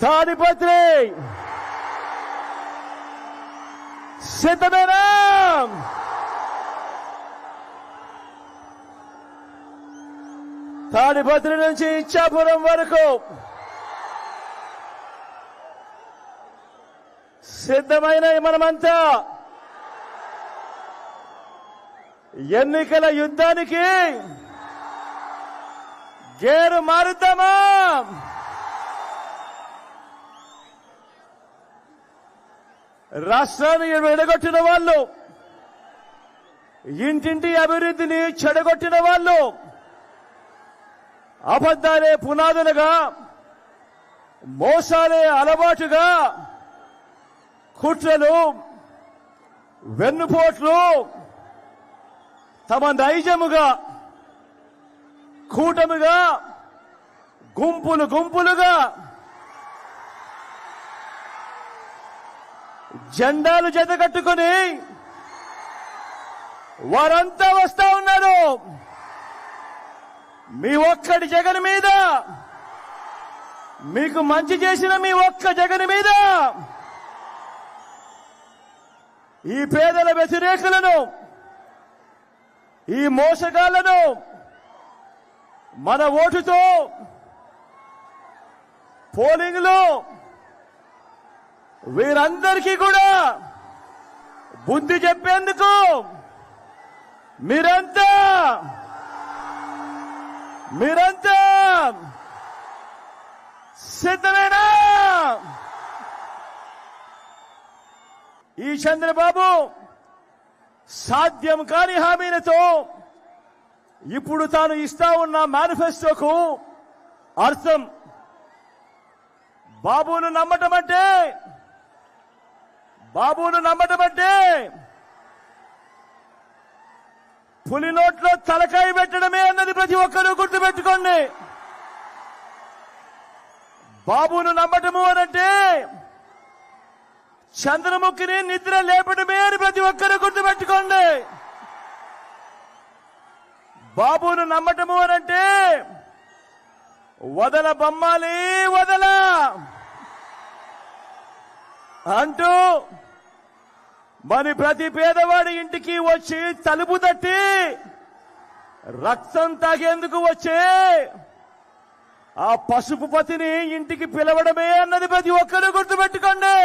తాడిపత్రి! సిద్ధమేనా! తాడిపత్రి నుంచి ఇచ్చాపురం వరకు సిద్ధమైన మనమంతా ఎన్నికల యుద్ధానికి గేరు మారుద్దామా రాష్ట్రాన్ని విడగొట్టిన వాళ్ళు ఇంటింటి అభివృద్ధిని చెడగొట్టిన వాళ్ళు అబద్ధాలే పునాదులుగా మోసాలే అలవాటుగా కుట్రలు వెన్నుపోట్లు తమ నైజముగా కూటమిగా గుంపులు గుంపులుగా జెండాలు జతకట్టుకుని వారంతా వస్తా ఉన్నారు. మీ ఒక్కడి జగన్ మీద మీకు మంచి చేసిన మీ ఒక్క జగన్ మీద ఈ పేదల వ్యతిరేకులను ఈ మోసగాళ్ళను మన ఓటుతో పోలింగ్లో వీరందరికీ కూడా బుద్ధి చెప్పేందుకు మీరంతా మీరంతా సిద్ధమేనా? ఈ చంద్రబాబు సాధ్యం కాని హామీలతో ఇప్పుడు తాను ఇస్తా ఉన్న మేనిఫెస్టోకు అర్థం. బాబును నమ్మటం అంటే బాబును నమ్మటం అంటే పులి నోట్లో తలకాయ పెట్టడమే అన్నది ప్రతి ఒక్కరూ గుర్తుపెట్టుకోండి. బాబును నమ్మటము అనంటే చంద్రముఖిని నిద్ర లేపడమే అని ప్రతి ఒక్కరూ గుర్తుపెట్టుకోండి. బాబును నమ్మటము అనంటే వదల బొమ్మాలి వదల అంటూ మరి ప్రతి పేదవాడి ఇంటికి వచ్చి తలుపు తట్టి రక్తం తాగేందుకు వచ్చే ఆ పసుపు పతిని ఇంటికి పిలవడమే అన్నది ప్రతి ఒక్కరూ గుర్తుపెట్టుకోండి.